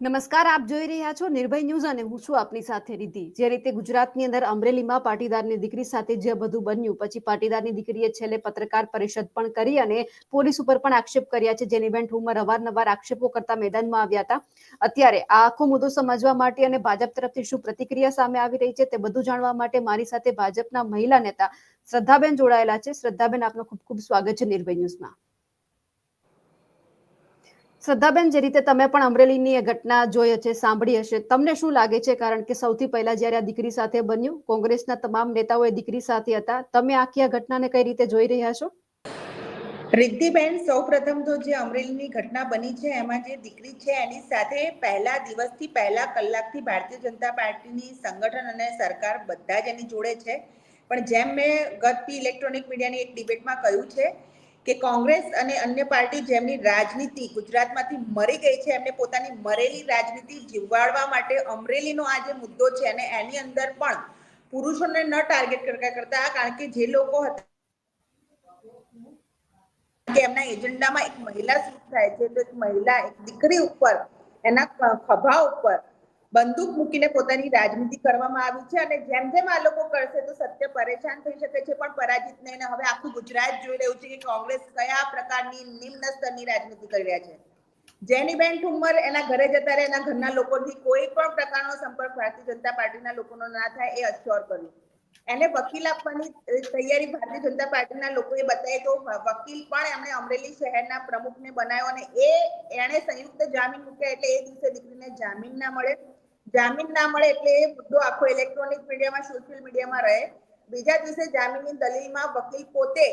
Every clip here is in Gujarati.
નમસ્કાર, આપ જોઈ રહ્યા છો નિર્ભય ન્યૂઝ અને હું છું આપની સાથે રિદ્ધિ. જે રીતે ગુજરાતની અંદર અમરેલીમાં પાટીદારની દીકરી સાથે જે બધું બન્યું, પછી પાટીદારની દીકરીએ છેલ્લે પત્રકાર પરિષદ પણ કરી અને પોલીસ ઉપર પણ આક્ષેપ કર્યા છે, જેની બેન ઠુમર અવારનવાર આક્ષેપો કરતા મેદાનમાં આવ્યા હતા. અત્યારે આ આખો મુદ્દો સમજવા માટે અને ભાજપ તરફથી શું પ્રતિક્રિયા સામે આવી રહી છે તે બધું જાણવા માટે મારી સાથે ભાજપના મહિલા નેતા શ્રદ્ધાબેન જોડાયેલા છે. શ્રદ્ધાબેન, આપનું ખૂબ ખૂબ સ્વાગત છે નિર્ભય ન્યૂઝમાં. શ્રદ્ધાબેન, જે રીતે તમે પણ અમરેલીની એ ઘટના જોઈ હશે, સાંભળી હશે, તમને શું લાગે છે? કારણ કે સૌથી પહેલા જ્યારે આ દીકરી સાથે બન્યું, કોંગ્રેસના તમામ નેતાઓ એ દીકરી સાથે હતા. તમે આખી આ ઘટનાને કઈ રીતે જોઈ રહ્યા છો? રિદ્ધિબેન, સૌપ્રથમ તો જે અમરેલીની ઘટના બની છે, એમાં જે દીકરી છે, એની સાથે પહેલા દિવસથી પહેલા કલાકથી ભારતીય જનતા પાર્ટીની સંગઠન અને સરકાર બધા જ એની જોડે છે. પણ જેમ મેં ગત ઇલેક્ટ્રોનિક મીડિયાની એક ડિબેટમાં કહ્યું છે કે કોંગ્રેસ અને અન્ય પાર્ટી જેમની રાજનીતિ ગુજરાતમાંથી મરી ગઈ છે, એમને પોતાની મરેલી રાજનીતિ જીવાડવા માટે અમરેલીનો આ જે મુદ્દો છે અને એની અંદર પણ પુરુષોને ન ટાર્ગેટ કરતા કરતા, કારણ કે જે લોકો હતા કે એમના એજન્ડામાં એક મહિલા શું થાય છે, તો એક મહિલા, એક દીકરી ઉપર, એના ખભા ઉપર બંદૂક મૂકીને પોતાની રાજનીતિ કરવામાં આવી છે અને જેમ જેમ આ લોકો કરશે તો સત્ય પરેશાન થઈ શકે છે, પણ પરાજિત નહીં હવે આખું ગુજરાત જોઈ રહ્યું છે કે કોંગ્રેસ કયા પ્રકારની નિમ્ન સ્તરની રાજનીતિ કરી રહ્યા છે. જેનીબેન ઠુમ્મર એના ઘરે જતા રહે, એના ઘરના લોકોથી કોઈ પણ પ્રકારનો સંપર્ક ભારતીય જનતા પાર્ટીના લોકોનો ના થાય એ અશ્યોર કર્યું એને વકીલ આપવાની તૈયારી ભારતીય જનતા પાર્ટીના લોકોએ બતાવી તો વકીલ પણ એમણે અમરેલી શહેરના પ્રમુખને બનાવ્યો અને એ, એણે સંયુક્ત જામીન મૂક્યા એટલે એ દિવસે દીકરીને જામીન ના મળે. જામીન ના મળે એટલે એ મુદ્દો આખો ઇલેક્ટ્રોનિક મીડિયામાં સોશિયલ મીડિયામાં રહે. બીજા દિવસે જામીનની દલીલમાં વકીલ પોતે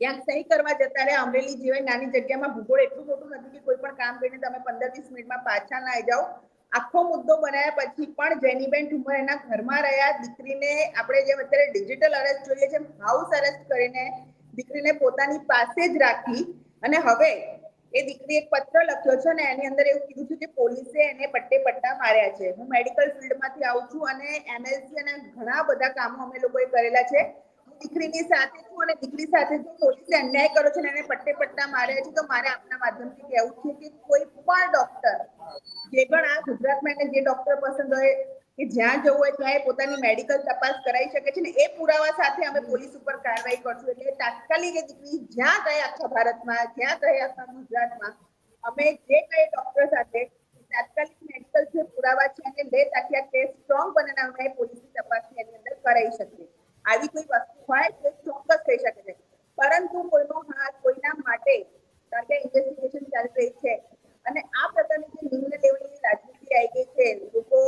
ક્યાંક સહી કરવા જતા રહે અમરેલી જેવી નાની જગ્યામાં ભૂગોળ એટલું મોટું નથી કે કોઈ પણ કામ કરીને તમે પંદર વીસ મિનિટમાં પાછા ના આવી જાઓ. આખો મુદ્દો બનાવ્યા પછી પણ જેનીબેન ઠુમર એના ઘરમાં રહ્યા. દીકરીને આપણે જેમ અત્યારે ડિજિટલ અરેસ્ટ જોઈએ છે હાઉસ અરેસ્ટ કરીને દીકરીને પોતાની પાસે જ રાખી. અને હવે એ દીકરી એક પત્ર લખ્યો છે ને એની અંદર એવું કીધું છે કે પોલીસે એને પટ્ટે પટ્ટા માર્યા છે. હું મેડિકલ ફિલ્ડમાંથી આવું છું અને એમએલસી અને ઘણા બધા કામો અમે લોકોએ કરેલા છે. દીકરીની સાથે છું અને દીકરી સાથે જો પોલીસે અન્યાય કર્યો છે ને એને પટ્ટે પટ્ટા માર્યા છે, તો મારે આપના માધ્યમથી કહેવું છે કે કોઈ પણ ડોક્ટર જે પણ આ ગુજરાતમાં એને જે ડોક્ટર પસંદ હોય કે જ્યાં જવું હોય ત્યાં પોતાની મેડિકલ તપાસ કરાવી શકે છે ને એ પુરાવા સાથે અમે પોલીસ ઉપર કાર્યવાહી કરશું. એટલે તાત્કાલિક એ દીકરી જ્યાં કહે આખા ભારતમાં, જ્યાં કહે આખા ગુજરાતમાં, અમે જે કહે ડોક્ટર સાથે તાત્કાલિક મેડિકલ જે પુરાવા છે એને લે તાકી આ કેસ સ્ટ્રોંગ બને અમે પોલીસની તપાસની એની અંદર કરાવી શકીએ. આવી કોઈ વસ્તુ હોય તો ચોક્કસ થઈ શકે છે. પરંતુ કોઈનો હાથ કોઈના માટે, કારણ કે ઇન્વેસ્ટિગેશન ચાલી રહી છે અને આ પ્રકારની જે નિમ્ન લેવલની રાજનીતિ આવી ગઈ છે, લોકો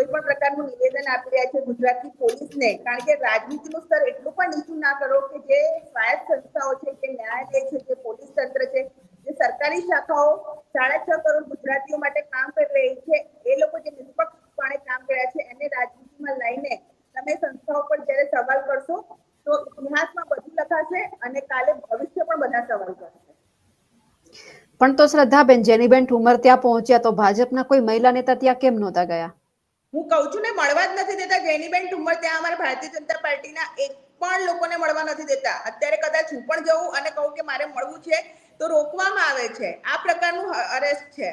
કોઈ પણ પ્રકારનું નિવેદન આપી રહ્યા છે ગુજરાતની પોલીસને, કારણ કે રાજનીતિનું સ્તર એટલું પણ નીચું ના કરો કે જે સ્વાયત્ત સંસ્થાઓ છે, કે ન્યાયાલય છે જે પોલીસ તંત્ર છે, જે સરકારી શાખાઓ સાડા છ કરોડ ગુજરાતીઓ માટે કામ કરી રહી છે, એ લોકો જે નિષ્પક્ષપણે કામ કર્યા છે, એને રાજનીતિમાં લઈને તમે સંસ્થાઓ પર જ્યારે સવાલ કરશો, તો ઇતિહાસમાં બધું લખાશે અને કાલે ભવિષ્ય પણ બધા સવાલ કરશે. પણ તો શ્રદ્ધાબેન, જેનીબેન ઠુમર ત્યાં પહોંચ્યા તો ભાજપના કોઈ મહિલા નેતા ત્યાં કેમ નહોતા ગયા? કહું છું ને, મળવા જ નથી દેતા. જેનીબેન ઠુમ્મર ત્યાં અમારા ભારતીય જનતા પાર્ટીના એક પણ લોકોને મળવા નથી દેતા. અત્યારે કદાચ હું પણ જઉં અને કહું કે મારે મળવું છે, તો રોકવામાં આવે છે. આ પ્રકારનું અરેસ્ટ છે.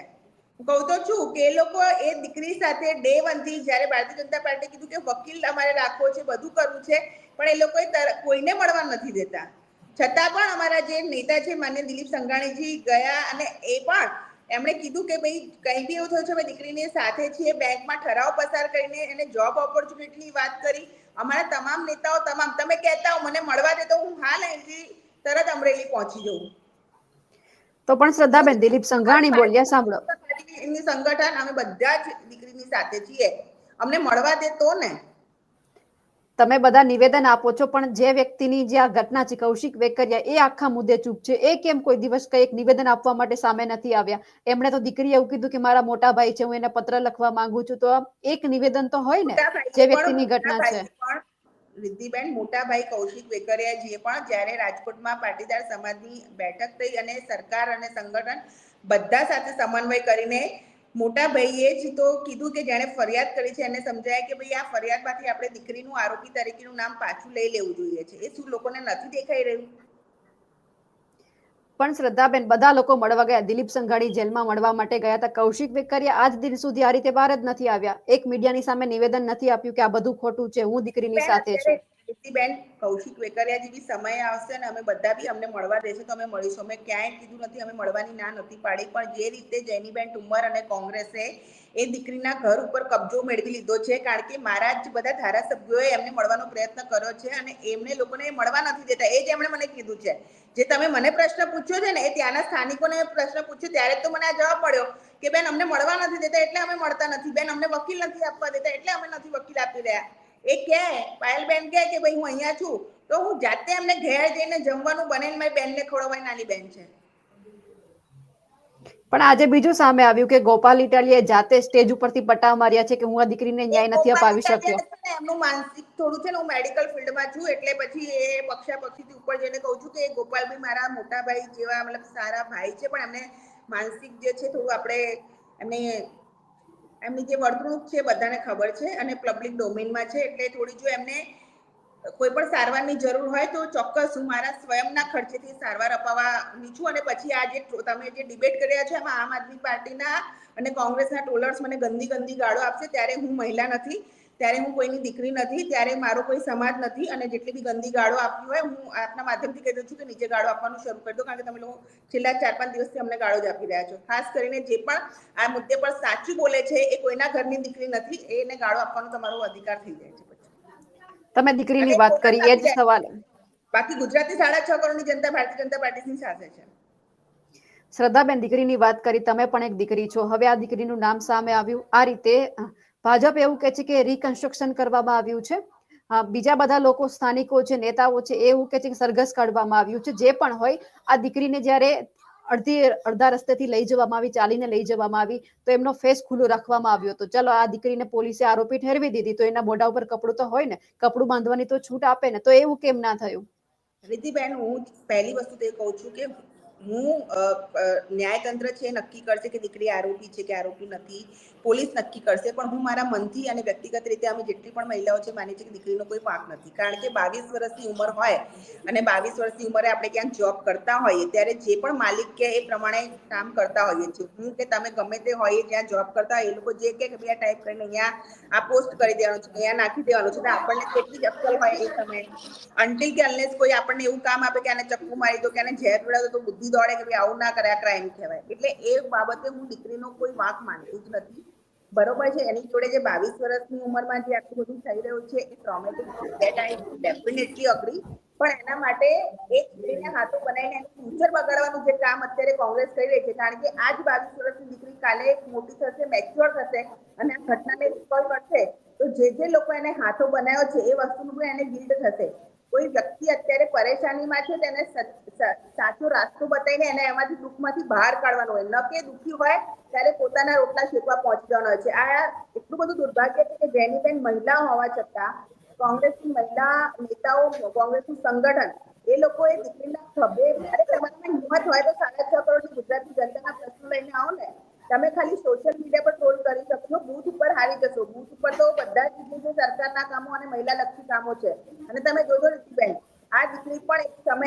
કહું તો છું કે એ લોકો એ દીકરી સાથે ડે વનથી જ્યારે ભારતીય જનતા પાર્ટી કીધું કે વકીલ અમારે રાખવો છે, બધું કરવું છે, પણ એ લોકોએ કોઈને મળવા નથી દેતા. છતાં પણ અમારા જે નેતા છે, માન્ય દિલીપ સંઘાણીજી ગયા અને એ પણ એમણે કીધું કે ભાઈ કંઈ બી એવું થયું છે અમે દીકરીની સાથે છીએ બેંકમાં ઠરાવ પસાર કરીને એને જોબ ઓપોર્ચ્યુનિટીની વાત કરી. અમારા તમામ નેતાઓ તમામ તમે કહેતા હો મને મળવા દે તો હું હાલ અહીંથી તરત અમરેલી પહોંચી જઉં. તો પણ શ્રદ્ધાબેન દિલીપ સંઘાણી બોલ્યા સાંભળો. એમની સંગઠન અમે બધા જ દીકરીની સાથે છીએ. અમને મળવા દે તો ને. તમે બધા નિવેદન આપો છો પણ જે વ્યક્તિની જે આ ઘટના છે કૌશિક વેકરિયા એ આખા મુદ્દે ચૂપ છે. એ કેમ કોઈ દિવસ કઈ એક નિવેદન આપવા માટે સામે નથી આવ્યા? એમણે તો દીકરી એવું કીધું કે મારા મોટા ભાઈ છે હું એને પત્ર લખવા માંગુ છું. તો એક નિવેદન તો હોય ને જે વ્યક્તિની ઘટના છે. રિદ્ધિબેન મોટાભાઈ કૌશિક વેકરિયાજીએ પણ જ્યારે રાજકોટમાં પાટીદાર સમાજની બેઠક થઈ અને સરકાર અને સંગઠન બધા સાથે સમન્વય કરીને મોટા ભાઈએ જ તો કીધું કે જેણે ફરિયાદ કરી છે એને સમજાય કે ભાઈ આ ફરિયાદમાંથી આપણે દીકરીનું આરોપી તરીકેનું નામ પાછું લઈ લેવું જોઈએ છે. એ શું લોકોને નથી દેખાઈ રહ્યું? પણ શ્રદ્ધાબેન બધા લોકો મળવા ગયા. દિલીપ સંઘાણી જેલમાં મળવા માટે ગયા હતા. કૌશિક વેકરિયા આજ દિન સુધી આ રીતે બહાર જ નથી આવ્યા. એક મીડિયાની સામે નિવેદન નથી આપ્યું કે આ બધું ખોટું છે. હું દીકરીની સાથે છું. બેન કૌશિક વેકરિયા જેવી સમય આવશે ને અમે બધા બી અમને મળવા દેશે, તો અમે મળીશું. અમે ક્યાંય કીધું નથી, અમે મળવાની ના નથી પાડી, પણ જે રીતે જૈનીબેન ઠુમ્મર અને કોંગ્રેસે એ દીકરીના ઘર ઉપર કબજો મેળવી લીધો છે, કારણ કે મારા જ બધા ધારાસભ્યોએ એમને મળવાનો પ્રયત્ન કર્યો છે અને એમને લોકોને મળવા નથી દેતા. એ જ એમણે મને કીધું છે. જે તમે મને પ્રશ્ન પૂછ્યો છે ને, એ ત્યાંના સ્થાનિકોને પ્રશ્ન પૂછ્યો, ત્યારે તો મને આ જવાબ પડ્યો કે, બેન, અમને મળવા નથી દેતા, એટલે અમે મળતા નથી. બેન, અમને વકીલ નથી આપવા દેતા, એટલે અમે નથી વકીલ આપી રહ્યા. એ કે પાયલબેન કહે કે ભાઈ હું અહીંયા છું તો હું જાતે એમને ઘેર જઈને જમવાનું બને મારી બેનને ખવડાવવાની નાની બેન છે. પણ આજે બીજું સામે આવ્યું કે ગોપાલ ઇટાલીએ જાતે સ્ટેજ ઉપરથી પટાવ માર્યા છે કે હું આ દીકરીને ન્યાય નથી અપાવી શક્યો. એમનું માનસિક થોડું છે ને હું મેડિકલ ફિલ્ડમાં છું એટલે પછી એ પક્ષા પક્ષીથી ઉપર જઈને કહું છું કે એ ગોપાલભાઈ મારા મોટા ભાઈ જેવા મતલબ સારા ભાઈ છે પણ એમને માનસિક જે છે થોડું આપણે એમને એમની જે વર્તણૂક છે બધાને ખબર છે અને પબ્લિક ડોમેનમાં છે એટલે થોડી જો એમને કોઈ પણ સારવારની જરૂર હોય તો ચોક્કસ હું મારા સ્વયંના ખર્ચેથી સારવાર અપાવવાની છું અને પછી આ જે તમે જે ડિબેટ કર્યા છો એમાં આમ આદમી પાર્ટીના અને કોંગ્રેસના ટ્રોલર્સ મને ગંદી ગંદી ગાળો આપશે ત્યારે હું મહિલા નથી. ત્યારે હું કોઈની દીકરી નથી ત્યારે મારો કોઈ સમાજ નથી અને જેટલી બી ગંદી ગાળો આપવી હોય હું આપના માધ્યમથી કહી દઉં છું કે નીચે ગાળો આપવાનું શરૂ કરી દો કારણ કે તમે લોકો છેલ્લા ચાર પાંચ દિવસથી અમને ગાળો જ આપી રહ્યા છો. ખાસ કરીને જે પણ આ મુદ્દે પર સાચું બોલે છે એ કોઈના ઘરની દીકરી નથી એને ગાળો આપવાનો તમારો અધિકાર થઈ જાય છે તમે દીકરીની વાત કરી એ જ સવાલ. બાકી ગુજરાતની સાડા છ કરોડની જનતા ભારતીય જનતા પાર્ટીની સાથે છે. શ્રદ્ધાબેન દીકરીની વાત કરી તમે પણ એક દીકરી છો. હવે આ દીકરીનું નામ સામે આવ્યું. આ રીતે ભાજપ એવું કહે છે કે રિકન્સ્ટ્રક્શન કરવામાં આવ્યું છે. બીજા બધા લોકો, સ્થાનિકો છે નેતાઓ છે એવું કહે છે કે સરઘસ કાઢવામાં આવ્યું છે. જે પણ હોય, આ દીકરીને જ્યારે અડધી, અડધા રસ્તેથી લઈ જવામાં આવી, ચાલીને લઈ જવામાં આવી, તો એમનો ફેસ ખુલ્લો રાખવામાં આવ્યો હતો. ચલો, આ દીકરીને પોલીસે આરોપી ઠેરવી દીધી, તો એના મોઢા ઉપર કપડું તો હોય ને, કપડું બાંધવાની તો છૂટ આપે ને, તો એવું કેમ ના થયું? રીતિબેન, હું પહેલી વસ્તુ તે કહું છું કે હું ન્યાયતંત્ર છે નક્કી કરશે કે દીકરી આરોપી છે કે આરોપી નથી, પોલીસ નક્કી કરશે, પણ હું મારા મનથી અને વ્યક્તિગત રીતે અમે જેટલી પણ મહિલાઓ છે માની છે કે દીકરીનો કોઈ પાક નથી. કારણ કે બાવીસ વર્ષની ઉંમર હોય અને બાવીસ વર્ષની ઉંમરે આપણે ક્યાંક જોબ કરતા હોઈએ, ત્યારે જે પણ માલિક કે એ પ્રમાણે કામ કરતા હોઈએ છીએ. હું કે તમે ગમે તે હોઈએ જ્યાં જોબ કરતા હોય, એ લોકો જે કે આ ટાઈપ કરીને અહીંયા આ પોસ્ટ કરી દેવાનું છે, અહીંયા નાખી દેવાનું છે આપણને કેટલી અક્કલ હોય એ સમયે? અન્ટિલ કે અનલેસ કોઈ આપણને એવું કામ આપે કે આને ચક્કુ મારી દો કે આને ઝેર પીડાવો તો બુદ્ધિ દોડે કે ભાઈ આવું ના કર્યા ક્રાઇમ કહેવાય. એટલે એ બાબતે હું દીકરીનો કોઈ વાંક માનતી જ નથી. બરોબર છે? એની જોડે જે બાવીસ વર્ષની ઉંમરમાં જે આટલું બધું થઈ રહ્યું છે, એ traumatic that I definitely agree પણ એના માટે એક દીકરીને હાથો બનાવીને એનું ફ્યુચર બગાડવાનું જે કામ અત્યારે કોંગ્રેસ કરી રહી છે, કારણ કે આ જ બાવીસ વર્ષની દીકરી કાલે મોટી થશે મેચ્યોર થશે અને આ ઘટનાને રિકોલ કરશે. તો જે જે લોકો એને હાથો બનાવ્યો છે, એ વસ્તુનું પણ એને ગિલ્ટ થશે. કોઈ વ્યક્તિ અત્યારે પરેશાનીમાં છે, તેને સાચું રાસ્તો બતાવીને એને એમાંથી દુઃખમાંથી બહાર કાઢવાનો હોય. ન કે દુઃખી હોય, ત્યારે પોતાના રોટલા શેકવા પહોંચી જવાનો છે. આ એટલું બધું દુર્ભાગ્ય છે કે જેની બેન મહિલા હોવા છતાં, કોંગ્રેસની મહિલા નેતાઓ, કોંગ્રેસનું સંગઠન, એ લોકોએ દીકરીના ખભે અરે તમારામાં હિંમત હોય તો સાડા છ કરોડની ગુજરાતી જનતાના પ્રશ્નો લઈને આવો ને. તમે ખાલી સોશિયલ મીડિયા પર ટ્રોલ કરી શકશો બૂથ ઉપર હારી જશો. બૂથ ઉપર તો બધા જ સરકારના કામો અને મહિલા લક્ષી કામો છે અને તમે જોજો રીતિબેન આ દીકરી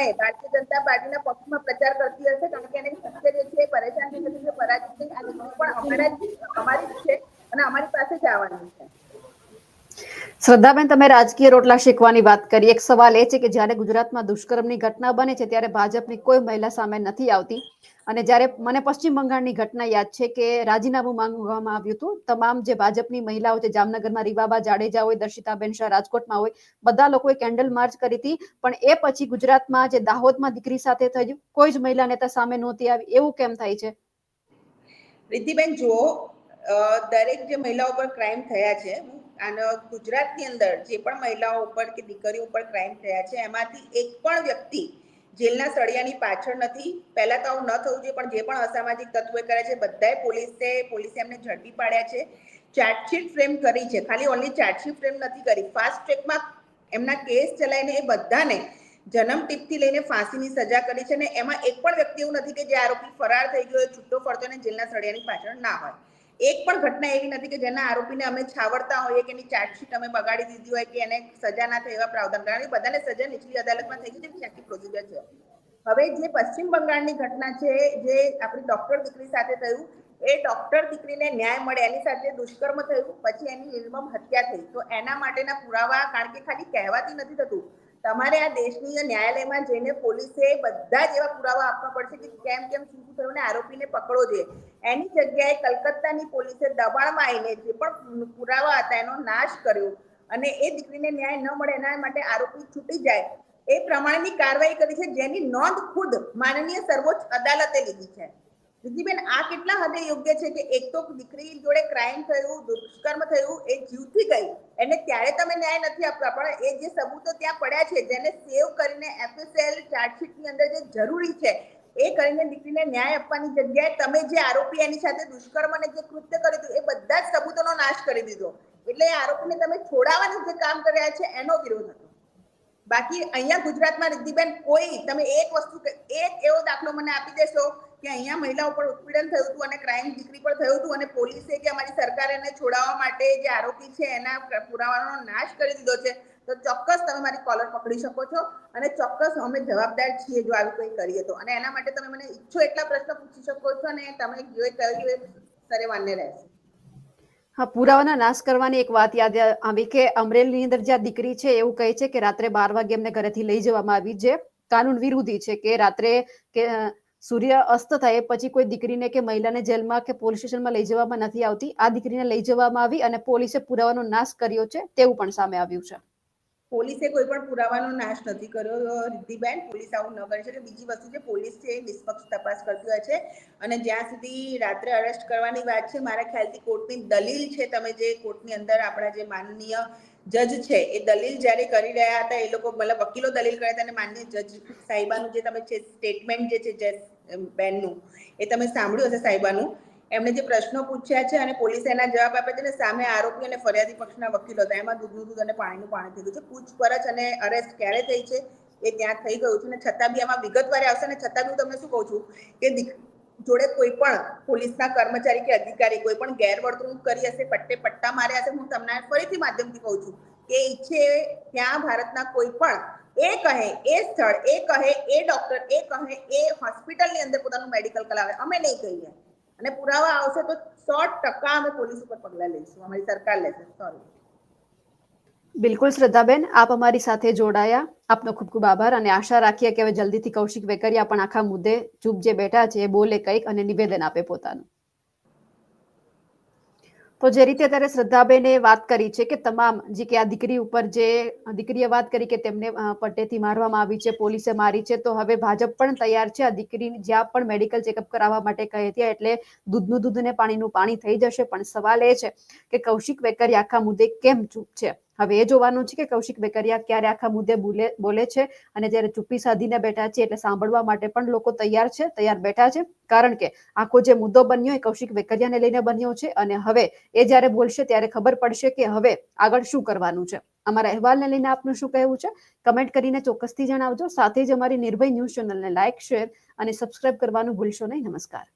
સમયે ભારતીય જનતા પાર્ટીના પક્ષમાં પ્રચાર કરતી હશે કારણ કે એને સત્ય જે છે એ પરેશાન થઈ જશે પરાજિત થઈ આ દીકરી પણ અમારા જ અમારી જ છે અને અમારી પાસે જ આવવાની છે શ્રદ્ધાબેન, તમે રાજકીય રોટલા શેકવાની વાત કરી. એક સવાલ એ છે કે જ્યારે ગુજરાતમાં દુષ્કર્મની ઘટના બને છે, ત્યારે ભાજપની કોઈ મહિલા સામે નથી આવતી. અને જ્યારે મને પશ્ચિમ બંગાળની ઘટના યાદ છે કે રાજીનામું માંગવામાં આવ્યું હતું, તમામ જે ભાજપની મહિલાઓ છે, જામનગરમાં રીવાબા જાડેજા હોય, દર્શિતાબેન શાહ રાજકોટમાં હોય, બધા લોકોએ કેન્ડલ માર્ચ કરી હતી. પણ એ પછી ગુજરાતમાં જે દાહોદમાં દીકરી સાથે થયું કોઈ જ મહિલા નેતા સામે નહોતી આવી. એવું કેમ થાય છે? રીતિબેન જુઓ દરેક જે મહિલાઓ પર ક્રાઇમ થયા છે, હું અને ગુજરાતની અંદર જે પણ મહિલાઓ ઉપર કે દીકરીઓ ઉપર ક્રાઇમ થયા છે, એમાંથી એક પણ વ્યક્તિ જેલના સળિયાની પાછળ નથી. પહેલા તો આવું ન થવું જોઈએ, પણ જે પણ અસામાજિક તત્વોએ કર્યા છે, બધાએ પોલીસે પોલીસે એમને ઝડપી પાડ્યા છે. ચાર્જશીટ ફ્રેમ કરી છે, ખાલી ઓનલી ચાર્જશીટ ફ્રેમ નથી કરી. ફાસ્ટ ટ્રેકમાં એમના કેસ ચલાવીને એ બધાને જન્મ ટીપથી લઈને ફાંસીની સજા કરી છે અને એમાં એક પણ વ્યક્તિ એવું નથી કે જે આરોપી ફરાર થઈ ગયો છૂટો ફરતો અને જેલના સળિયાની પાછળ ના હોય. એક પણ ઘટના એવી નથી કે જેના આરોપીને અમે છાવડતા હોઈએ કે એની ચાર્જશીટ અમે બગાડી દીધી હોય કે એને સજા ના થાય એવા પ્રાવધાન કારણ કે બધાને સજા નીચલી અદાલતમાં થઈ ગઈ છે આખી પ્રોસિજર છે. હવે જે પશ્ચિમ બંગાળની ઘટના છે, જે આપણી ડોક્ટર દીકરી સાથે થયું, એ ડોક્ટર દીકરીને ન્યાય મળે એની સાથે દુષ્કર્મ થયું, પછી એની નિર્મમ હત્યા થઈ. તો એના માટેના પુરાવા કારણ કે ખાલી કહેવાથી નથી થતું. તમારે આ દેશની ન્યાયાલયમાં જઈને પોલીસે બધા જ એવા પુરાવા આપવા પડશે કે કેમ કેમ શું શું થયું આરોપીને પકડો દે એની જગ્યાએ કલકત્તાની પોલીસે દબાણમાં આવીને જે પણ પુરાવા હતા એનો નાશ કર્યો અને એ દીકરીને ન્યાય ન મળે એના માટે આરોપી છૂટી જાય. એ પ્રમાણેની કાર્યવાહી કરી છે જેની નોંધ ખુદ માનનીય સર્વોચ્ચ અદાલતે લીધી છે. રિદ્ધિબેન આ કેટલા હદે યોગ્ય છે કે એક તો દીકરી જોડે ક્રાઇમ થયું, દુષ્કર્મ થયું, એ જીવથી ગઈ? એને ત્યારે તમે ન્યાય નથી આપતા, પણ એ જે સબૂતો ત્યાં પડ્યા છે, જેને સેવ કરીને એફએસએલ ચાર્જશીટની અંદર જે જરૂરી છે, એ કરીને દીકરીને ન્યાય આપવાની જગ્યાએ તમે જે આરોપી એની સાથે દુષ્કર્મ અને જે કૃત્ય કર્યું હતું, એ બધા જ સબૂતોનો નાશ કરી દીધો. એટલે એ આરોપીને તમે છોડાવવાનું જે કામ કર્યા છે, એનો વિરોધ હતો. બાકી અહીંયા ગુજરાતમાં રિદ્ધિબેન, કોઈ તમે એક વસ્તુ, એક એવો દાખલો મને આપી દેશો કે અહીંયા મહિલાઓ પર ઉત્પીડન થયું હતું અને ક્રાઇમ દીકરી પર થયું હતું અને પોલીસે કે અમારી સરકારે એને છોડાવવા માટે જે આરોપી છે એના પુરાવાનો નાશ કરી દીધો છે. તો ચોક્કસ તમે મારી કોલર પકડી શકો છો અને ચોક્કસ અમે જવાબદાર છીએ જો આવી કંઈ કરીએ તો. અને એના માટે તમે મને ઈચ્છો એટલા પ્રશ્ન પૂછી શકો છો અને તમે જે કહ્યું એ સરે માન્ય રહેશે. હા, પુરાવાના નાશ કરવાની એક વાત યાદ આવી કે અમરેલીની અંદર જ્યાં દીકરી છે એવું કહે છે કે રાત્રે બાર વાગે એમને ઘરેથી લઈ જવામાં આવી જે કાનૂન વિરોધી છે કે રાત્રે કે સૂર્ય અસ્ત થાય પછી કોઈ દીકરીને કે મહિલાને જેલમાં કે પોલીસ સ્ટેશનમાં લઈ જવામાં નથી આવતી. આ દીકરીને લઈ જવામાં આવી અને પોલીસે પુરાવાનો નાશ કર્યો છે તેવું પણ સામે આવ્યું છે. પોલીસે કોઈ પણ પુરાવાનો નાશ નથી કર્યો. રિદ્ધિબેન, પોલીસ આવું ન છે શકે બીજી વસ્તુ છે, પોલીસ છે નિષ્પક્ષ તપાસ કરતી હોય છે. અને જ્યાં સુધી રાત્રે અરેસ્ટ કરવાની વાત છે, મારા ખ્યાલથી કોર્ટની દલીલ છે, તમે જે કોર્ટની અંદર આપણા જે માનનીય જજ છે, એ દલીલ જ્યારે કરી રહ્યા હતા, એ લોકો મતલબ વકીલો દલીલ કર્યા હતા અને માન્ય જજ સાહેબાનું જે તમે છે સ્ટેટમેન્ટ જે છે, જજ બેનનું, એ તમે સાંભળ્યું હશે સાહેબાનું? એમણે જે પ્રશ્નો પૂછ્યા છે અને પોલીસે એના જવાબ આપ્યા છે ને સામે આરોપી અને ફરિયાદી પક્ષના વકીલો હતા. એમાં દૂધનું દૂધ અને પાણીનું પાણી થઈ ગયું છે. પૂછપરછ અને અરેસ્ટ ક્યારે થઈ છે એ ત્યાં થઈ ગયું છે અને છતાં બી આમાં વિગતવારે આવશે ને છતાં બી હું તમને શું કહું છું કે જોડે કોઈ પણ પોલીસના કર્મચારી કે અધિકારી કોઈ પણ ગેરવર્તણૂક કરી હશે, પટ્ટે પટ્ટા માર્યા હશે, હું તમને ફરીથી માધ્યમથી કહું છું કે ઈચ્છે ત્યાં ભારતના કોઈ પણ, એ કહે એ સ્થળ, એ કહે એ ડોક્ટર એ કહે એ હોસ્પિટલની અંદર પોતાનું મેડિકલ કરાવે, અમે નહીં કહીએ. અને પુરાવા આવશે તો સો ટકા અમે પોલીસ ઉપર પગલાં લઈશું, અમારી સરકાર લેશે સોરી બિલકુલ શ્રદ્ધાબેન, આપ અમારી સાથે જોડાયા. આપનો ખૂબ ખૂબ આભાર અને આશા રાખીએ કે હવે જલ્દીથી કૌશિક વેકરિયા પણ આખા મુદ્દે ચૂપ જે બેઠા છે એ બોલે કંઈક અને નિવેદન આપે પોતાનું. તો જે રીતે અત્યારે શ્રદ્ધાબેને વાત કરી છે કે તમામ, જે કે આ દીકરી ઉપર જે દીકરીએ વાત કરી કે તેમને પટ્ટેથી મારવામાં આવી છે, પોલીસે મારી છે, તો હવે ભાજપ પણ તૈયાર છે આ દીકરી જ્યાં પણ મેડિકલ ચેકઅપ કરાવવા માટે કહે ત્યાં એટલે દૂધનું દૂધ ને પાણીનું પાણી થઈ જશે. પણ સવાલ એ છે કે કૌશિક વેકરી આખા મુદ્દે કેમ ચૂપ છે? હવે એ જોવાનું છે કે કૌશિક વેકરિયા ક્યારે આખા મુદ્દે બોલે બોલે છે અને જ્યારે ચૂપ્પી સાધીને બેઠા છે એટલે સાંભળવા માટે પણ લોકો તૈયાર છે, તૈયાર બેઠા છે. કારણ કે આખો જે મુદ્દો બન્યો એ કૌશિક વેકરિયાને લઈને બન્યો છે અને હવે એ જ્યારે બોલશે ત્યારે ખબર પડશે કે હવે આગળ શું કરવાનું છે. અમારા અહેવાલને લઈને આપનું શું કહેવું છે? કમેન્ટ કરીને ચોક્કસથી જણાવજો. સાથે જ અમારી નિર્ભય ન્યૂઝ ચેનલને લાઇક શેર અને સબસ્ક્રાઇબ કરવાનું ભૂલશો નહીં. નમસ્કાર.